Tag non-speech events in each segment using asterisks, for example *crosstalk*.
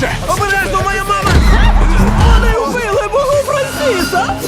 Швидше! Обережно, моя мама! Вони вбили мого Франсіса!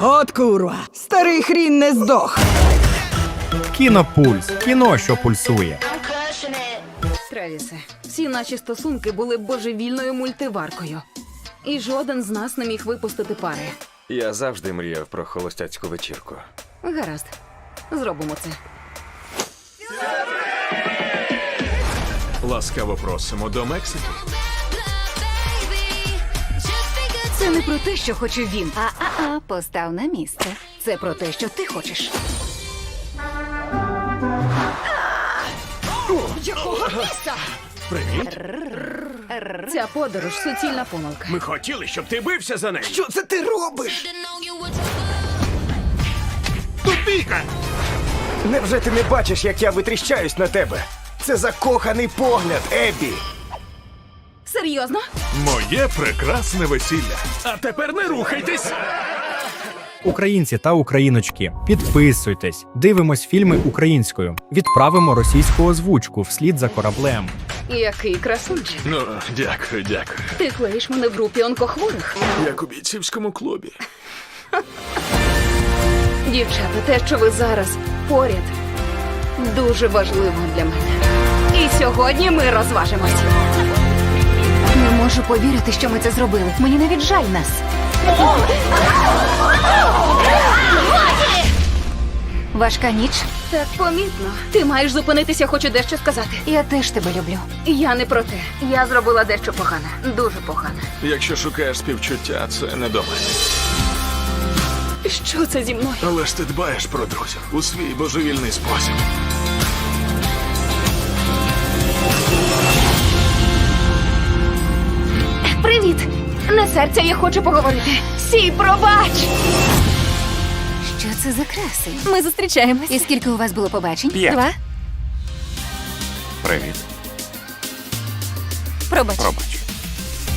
От курва, старий хрін не здох. Кінопульс. Кіно, що пульсує. Тревісе, всі наші стосунки були божевільною мультиваркою. І жоден з нас не міг випустити пари. Я завжди мріяв про холостяцьку вечірку. Гаразд, зробимо це. Ласкаво просимо до Мексики. Це не про те, що хоче він. А-а-а, постав на місце. Це про те, що ти хочеш. Якого місця? Привіт. Ця подорож суцільна помилка. Ми хотіли, щоб ти бився за нею. Що це ти робиш? Тут! Невже ти не бачиш, як я витріщаюсь на тебе? Це закоханий погляд, Еббі. Серйозно? Моє прекрасне весілля. А тепер не рухайтесь! Українці та україночки, підписуйтесь, дивимось фільми українською, відправимо російську озвучку вслід за кораблем. Який красунчик. Ну, дякую, дякую. Ти клеїш мене в групі онкохворих. Як у бійцівському клубі. Дівчата, те, що ви зараз поряд, дуже важливо для мене. І сьогодні ми розважимось. Не можу повірити, що ми це зробили. Мені навіть жаль нас. Важка ніч. Так помітно. Ти маєш зупинитися, хочу дещо сказати. Я теж тебе люблю. Я не про те. Я зробила дещо погане. Дуже погане. Якщо шукаєш співчуття, це не до мене. Що це зі мною? Але ж ти дбаєш про друзів у свій божевільний спосіб. Не серця, я хочу поговорити. Сій, пробач! Що це за краси? Ми зустрічаємось. І скільки у вас було побачень? П'ять. Два? Привіт. Пробач. Пробач.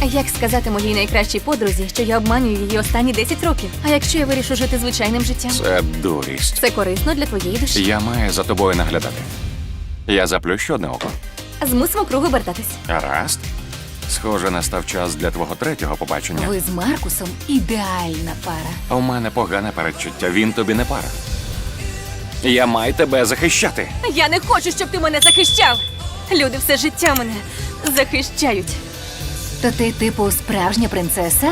Як сказати моїй найкращій подрузі, що я обманюю її останні 10 років? А якщо я вирішу жити звичайним життям? Це дурість. Це корисно для твоєї душі. Я маю за тобою наглядати. Я заплющу одне око. Змусимо кругу вертатись. Гаразд. Схоже, настав час для твого третього побачення. Ви з Маркусом ідеальна пара. У мене погане передчуття, він тобі не пара. Я маю тебе захищати. Я не хочу, щоб ти мене захищав. Люди все життя мене захищають. То ти, типу, справжня принцеса?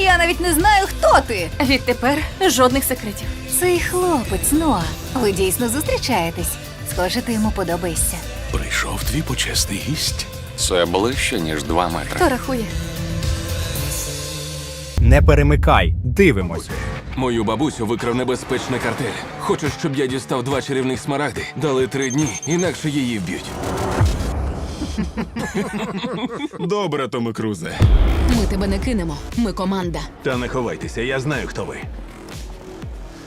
Я навіть не знаю, хто ти. Відтепер жодних секретів. Цей хлопець, Ноа. Ви дійсно зустрічаєтесь. Схоже, ти йому подобаєшся. Прийшов твій почесний гість. Це ближче, ніж два метри. Хто рахує? Не перемикай, дивимось. Мою бабусю викрав небезпечний картель. Хочеш, щоб я дістав два чарівних смарагди? Дали три дні, інакше її вб'ють. *laughs* Добре, Томе Крузе. Ми тебе не кинемо. Ми команда. Та не ховайтеся, я знаю, хто ви.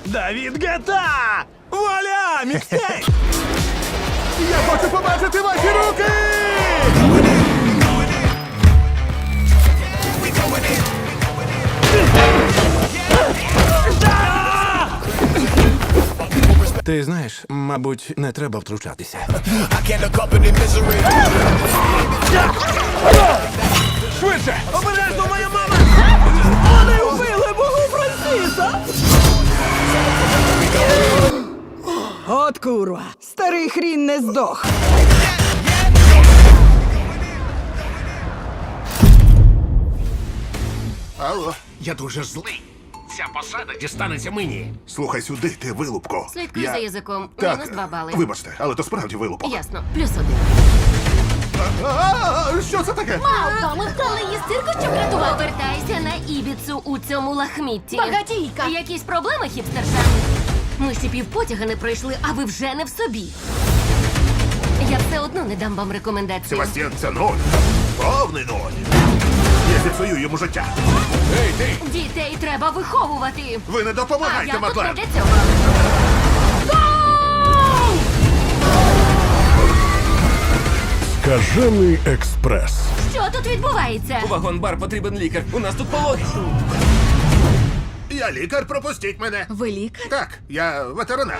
Давід Гета! Вуаля! Мікстейп! Я хочу побачити ваші руки! Ти знаєш, мабуть, не треба втручатися. Швидше! Обережно, моя мама! Вони вбили мого Франсіса! От курва, старий хрін не здох. Алло, я дуже злий. Ця посада дістанеться мені. Слухай сюди, ти вилупко. Слідкуй Я- за язиком. Так, Мінус два бали. вибачте, але то справді вилупок. Ясно. Плюс один. А, що це таке? Мавка, ми вкрали її з цирку, щоб рятувати. Повертайся на Ібіцу у цьому лахмітті. Багатійка. Якісь проблеми, хіпстерша? Ми всі півпотяга не пройшли, а ви вже не в собі. Я все одно не дам вам рекомендації. Себастьян, це ноль. Повний ноль. Я зіпсую йому життя. Ей, ти! Дітей треба виховувати. Ви не А допомагайте, тут не Мадлен. для цього. Кажений експрес. Що тут відбувається? Вагон-бар потрібен лікар. У нас тут пологи. Я лікар, пропустіть мене. Ви лікар? Так, я ветеринар.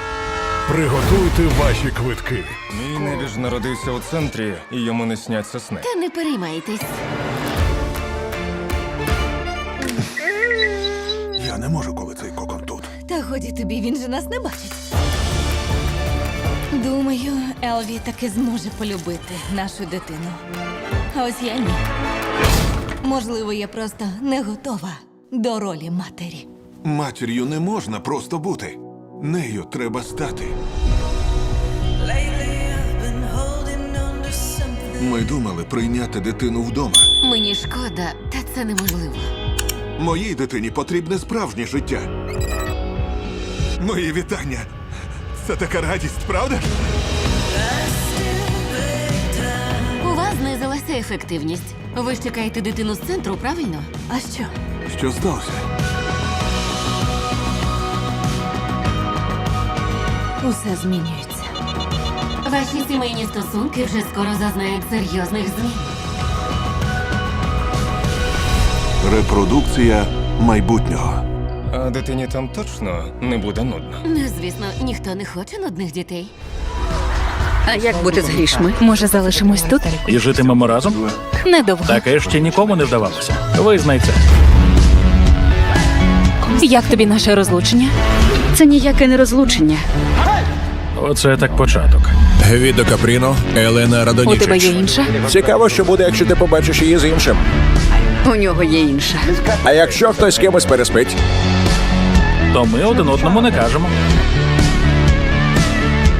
Приготуйте ваші квитки. Мій небіж народився у центрі, і йому не сняться сни. Та не переймайтесь. Годі тобі, він же нас не бачить. Думаю, Елві таки зможе полюбити нашу дитину. А ось я ні. Можливо, я просто не готова до ролі матері. Матір'ю не можна просто бути. Нею треба стати. Ми думали прийняти дитину вдома. Мені шкода, та це неможливо. Моїй дитині потрібне справжнє життя. Мої вітання. Це така радість, правда? У вас знизилася ефективність. Ви ж чекаєте дитину з центру, правильно? А що? Що сталося? Усе змінюється. Ваші сімейні стосунки вже скоро зазнають серйозних змін. Репродукція майбутнього. А дитині там точно не буде нудно. Ну, звісно, ніхто не хоче нудних дітей. А як бути з грішми? Може, залишимось тут? І житимемо разом? Недовго. Таке ще нікому не вдавалося. Визнай це. Як тобі наше розлучення? Це ніяке не розлучення. Оце так початок. Гвідо Капріно, Елена У тебе є інша? Цікаво, що буде, якщо ти побачиш її з іншим. У нього є інша. А якщо хтось з кимось переспить? То ми один одному не кажемо.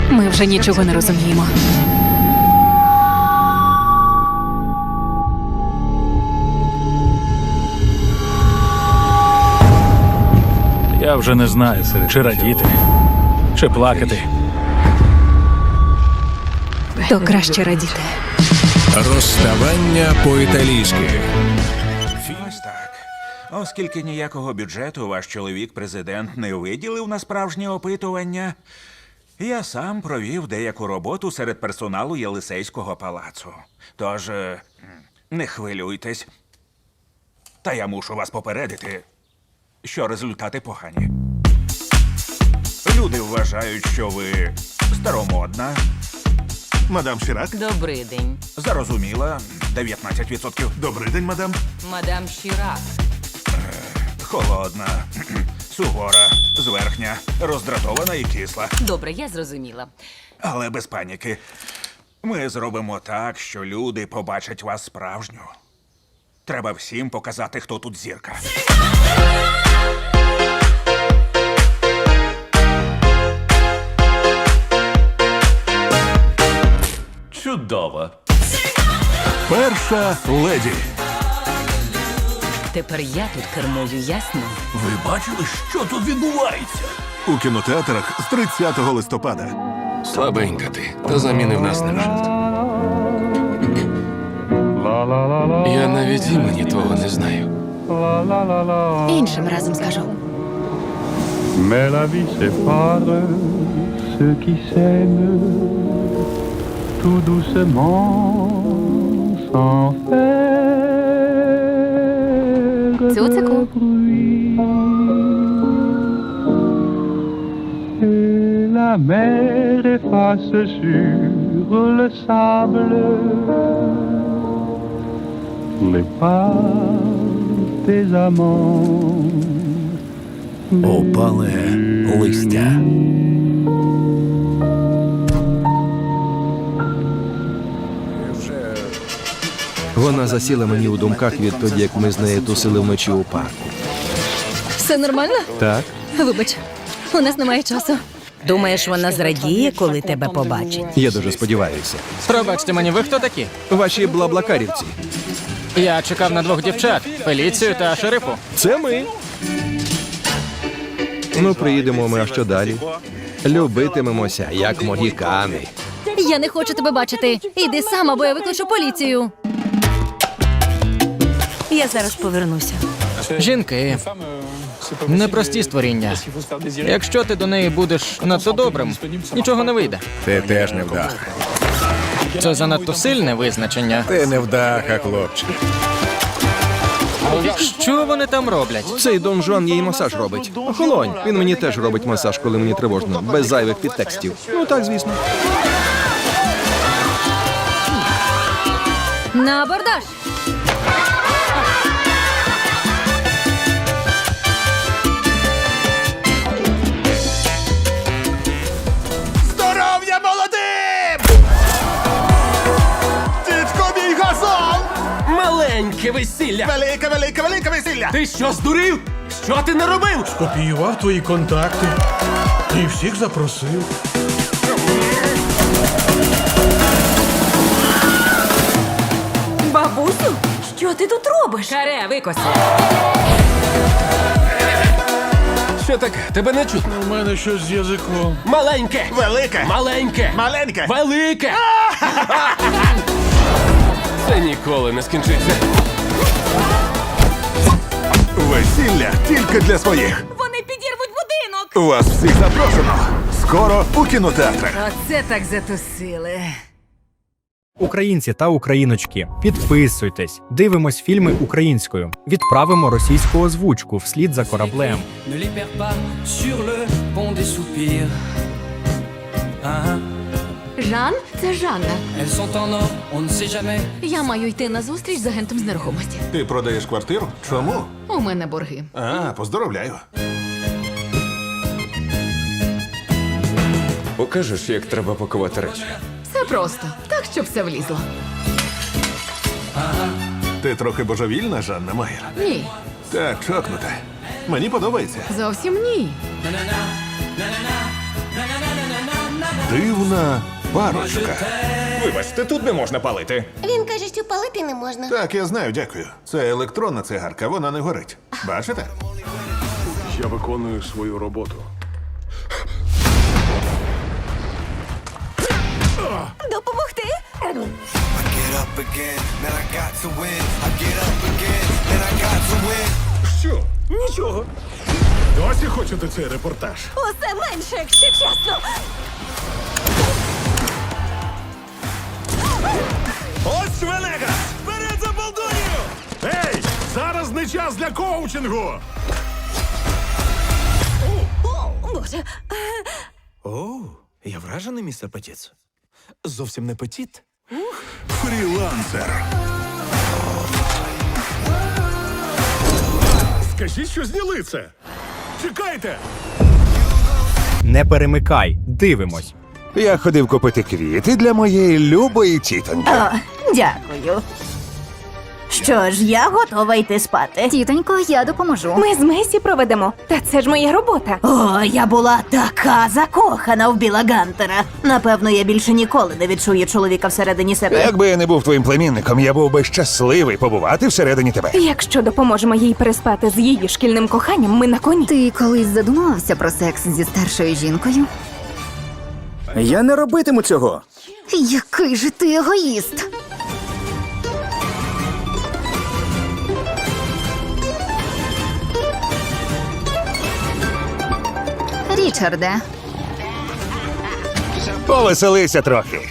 Ми вже нічого не розуміємо. Я вже не знаю, чи радіти, чи плакати. То краще радіти. Розставання по-італійськи. Ось так. Оскільки ніякого бюджету ваш чоловік президент не виділив на справжнє опитування, я сам провів деяку роботу серед персоналу Єлисейського палацу. Тож е, не хвилюйтесь. Та я мушу вас попередити, що результати погані. Люди вважають, що ви старомодна, Мадам Шірак. Добрий день, зарозуміла 19%, Добрий день, мадам. мадам Шірак. Холодна, *clears throat* сувора, зверхня, роздратована і кисла. Добре, я зрозуміла. Але без паніки. Ми зробимо так, що люди побачать вас справжню. Треба всім показати, хто тут зірка. Чудово. Перша леді. Тепер я тут кермую, ясно? Ви бачили, що тут відбувається? У кінотеатрах з 30 листопада. Слабенька ти, та заміни в нас нема. Я навіть імені твого не знаю. Іншим разом скажу. Mais la vie sépare ceux qui s'aiment tout doucement sans faire Цуцику. Et la mer efface sur le sable les pas des amants. Опале листя. Вона засіла мені у думках відтоді, як ми з нею тусили вночі у парку. Все нормально? Так? Вибач, у нас немає часу. Думаєш, вона зрадіє, коли тебе побачить? Я дуже сподіваюся. Пробачте мені, ви хто такі? Ваші блаблакарівці. Я чекав на двох дівчат Феліцію та шерифу. Це ми. Ну, приїдемо ми, а що далі? Любитимемося, як могікани. Я не хочу тебе бачити. Іди сам, або я викличу поліцію. Я зараз повернуся. Жінки непрості створіння. Якщо ти до неї будеш надто добрим, нічого не вийде. Ти теж невдаха. Це занадто сильне визначення. Ти невдаха, хлопче. Що вони там роблять? Цей Дон Жуан їй масаж робить. Охолонь, він мені теж робить масаж, коли мені тривожно, без зайвих підтекстів. Ну так, звісно. На абордаж! Весілля! Велике, велике, велике весілля! Ти що здурів? Що ти не робив? Копіював твої контакти. І всіх запросив. Бабусю, що ти тут робиш? Каре, викоси. Що таке? Тебе не чутно. У мене щось з язиком. Маленьке! Велике! Маленьке! Маленьке! Велике! *laughs* Це ніколи не скінчиться. Весілля тільки для своїх. Вони підірвуть будинок. Вас всіх запрошено. Скоро у кінотеатрах. Оце так затусили. Українці та україночки, підписуйтесь, дивимось фільми українською, відправимо російську озвучку вслід за кораблем. Ne Жан, це Жанна. elles sont en or, on ne sait jamais. Я маю йти на зустріч з агентом з нерухомості. Ти продаєш квартиру? Чому? У мене борги. А, поздоровляю. Покажеш, як треба пакувати речі. Все просто, так, щоб все влізло. Ти трохи божевільна, Жанна Майер. Ні, Так, чокнута. Мені подобається. зовсім ні. Дивна парочка. Вибачте, тут не можна палити. Він каже, що палити не можна. Так, я знаю, дякую. Це електронна цигарка, вона не горить. Бачите? Я виконую свою роботу. Допомогти? Що? Нічого. Досі хочете цей репортаж? Усе менше, якщо чесно. Ось Венегас! Вперед за Болдунію! Ей! Зараз не час для коучингу! О, Боже. О, я вражений, містер Петіц. Зовсім не петіт. Фрілансер. Скажіть, що зняли це. Чекайте! Не перемикай, дивимось. Я ходив купити квіти для моєї любої тітоньки. Дякую. Що ж, я готова йти спати. Тітонько, я допоможу. Ми з Месі проведемо. Та це ж моя робота. О, я була така закохана в Біла Гантера. Напевно, я більше ніколи не відчую чоловіка всередині себе. Якби я не був твоїм племінником, я був би щасливий побувати всередині тебе. Якщо допоможемо їй переспати з її шкільним коханням, ми на коні. Ти колись задумувався про секс зі старшою жінкою? Я не робитиму цього. Який же ти егоїст? Річарде, Повеселися трохи.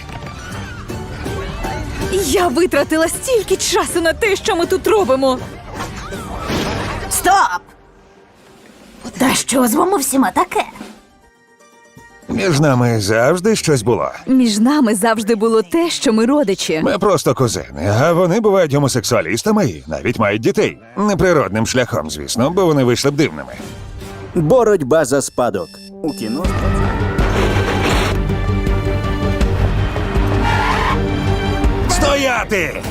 Я витратила стільки часу на те, що ми тут робимо. Стоп! Та що з вами всіма таке? Між нами завжди щось було. Між нами завжди було те, що ми родичі. Ми просто кузени, а вони бувають гомосексуалістами і навіть мають дітей. Неприродним шляхом, звісно, бо вони вийшли б дивними. Боротьба за спадок. У кіно. Стояти!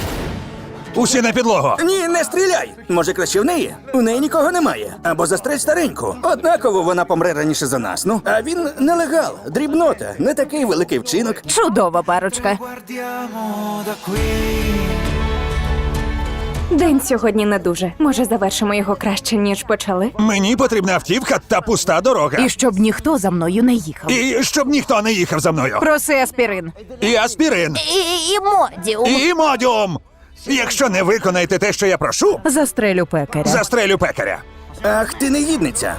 Усі на підлогу! Ні, не стріляй! Може, краще в неї? У неї нікого немає. Або застрель стареньку. Однаково вона помре раніше за нас. Ну, а він нелегал, дрібнота, не такий великий вчинок. Чудова парочка. День сьогодні не дуже. Може, завершимо його краще, ніж почали. Мені потрібна автівка та пуста дорога. І щоб ніхто за мною не їхав. І щоб ніхто не їхав за мною. Проси аспірин. І аспірин. І, і модіум. І модіум. Якщо не виконаєте те, що я прошу, Застрелю пекаря. застрелю пекаря. Ах, ти негідниця.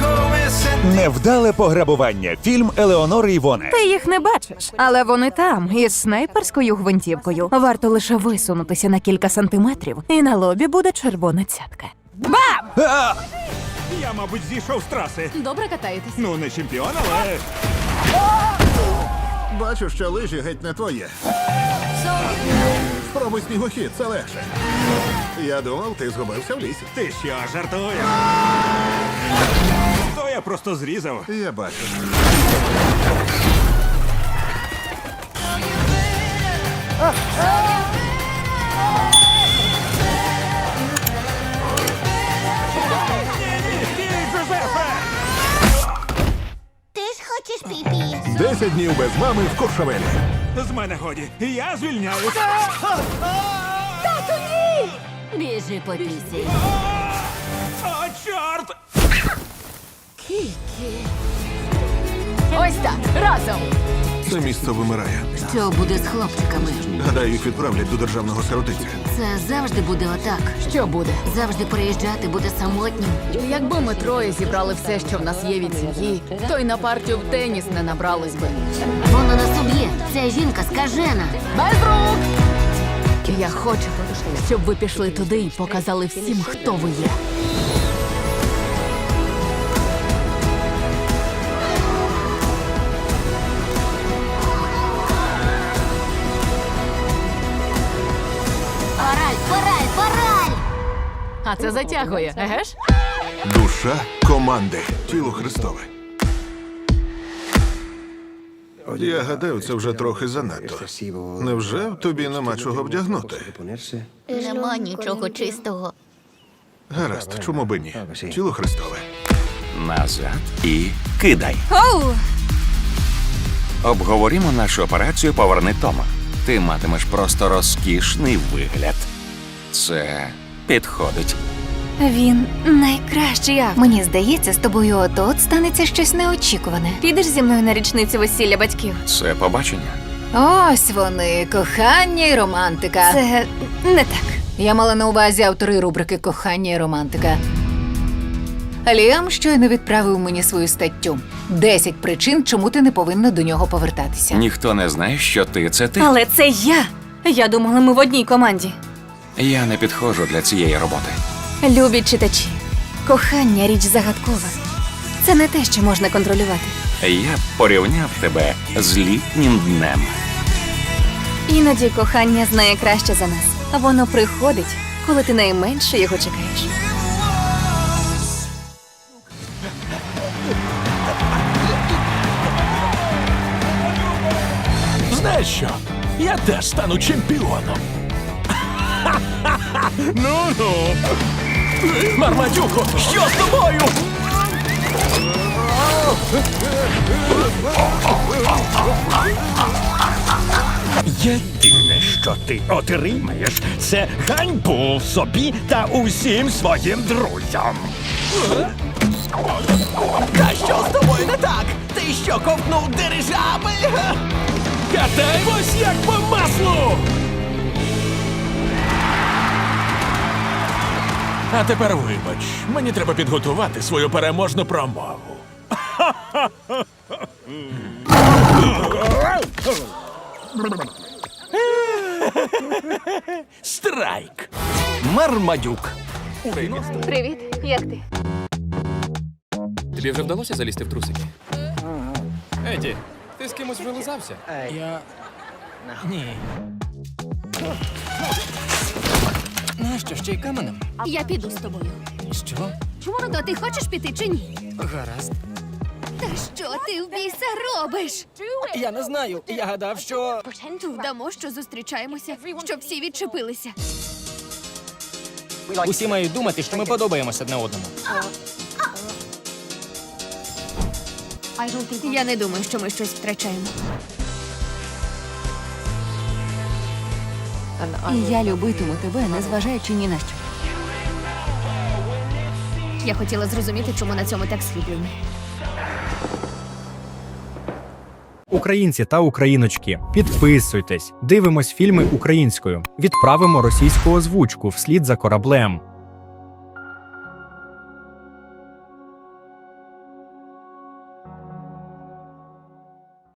Come se Невдале пограбування. Фільм Елеонори Івоне. Ти їх не бачиш, але вони там із снайперською гвинтівкою. Варто лише висунутися на кілька сантиметрів, і на лобі буде червона цятка. Бам! Я, мабуть, зійшов з траси. Добре катаєтесь. Ну, не чемпіон, але. Бачу, що лижі геть не твоє. Спробуй снігохід, це легше. Я думав, ти згубився в лісі. Ти що, жартуєш? То я просто зрізав. Я бачу. Ти 10 днів без мами в Коршавелі. З мене годі. Я звільняюся. Тату, ні! Біжи по пісі. О, чорт! Кікі. Ось так, разом. Це місце вимирає. Що буде з хлопчиками? Гадаю, їх відправлять до державного сиротиця. Це завжди буде отак. Що буде? Завжди переїжджати буде самотнім. Якби ми троє зібрали все, що в нас є від сім'ї, то й на партію в теніс не набралось би. Вона нас уб'є. Ця жінка скажена. Без рук! Я хочу, щоб ви пішли туди і показали всім, хто ви є. А це затягує, еге ж? Душа команди. Тіло Христове. Я гадаю, це вже трохи занадто. Невже в тобі нема чого вдягнути? Нема нічого чистого. Гаразд, чому би ні? Тіло Христове. Назад і кидай. Оу! Обговоримо нашу операцію Поверни Тома. Ти матимеш просто розкішний вигляд. Це підходить. Він найкращий я. Мені здається, з тобою от-от станеться щось неочікуване. Підеш зі мною на річницю весілля батьків. Це побачення. Ось вони, кохання і романтика. Це не так. Я мала на увазі автори рубрики Кохання і романтика. Ліам щойно відправив мені свою статтю. Десять причин, чому ти не повинна до нього повертатися. Ніхто не знає, що ти це ти. Але це я. Я думала, ми в одній команді. Я не підходжу для цієї роботи. Любі читачі, кохання річ загадкова. Це не те, що можна контролювати. Я б порівняв тебе з літнім днем. Іноді кохання знає краще за нас, а воно приходить, коли ти найменше його чекаєш. Знаєш що? Я теж стану чемпіоном. Ну ну. Мармадюко, що з тобою? Єдине, що ти отримаєш, це ганьбу собі та усім своїм друзям. Та що з тобою не так? Ти що ковтнув дирижабель? Катаємось як по маслу! А тепер вибач, мені треба підготувати свою переможну промову. Страйк. Мармадюк. Привіт, як ти? Тобі вже вдалося залізти в трусики? Еді, ти з кимось вже лизався? Я. Ні. Нащо ще й каменем? Я піду з тобою. Що? То ти хочеш піти чи ні? Гаразд. Та що ти в біса робиш? Я не знаю. Я гадав, що. Вдамо, що зустрічаємося, щоб всі відчепилися. Усі мають думати, що ми подобаємося одне одному. Я не думаю, що ми щось втрачаємо. І я любитиму тебе, незважаючи ні на що. Я хотіла зрозуміти, чому на цьому так схиблені. Українці та україночки, підписуйтесь, дивимось фільми українською, відправимо російську озвучку вслід за кораблем.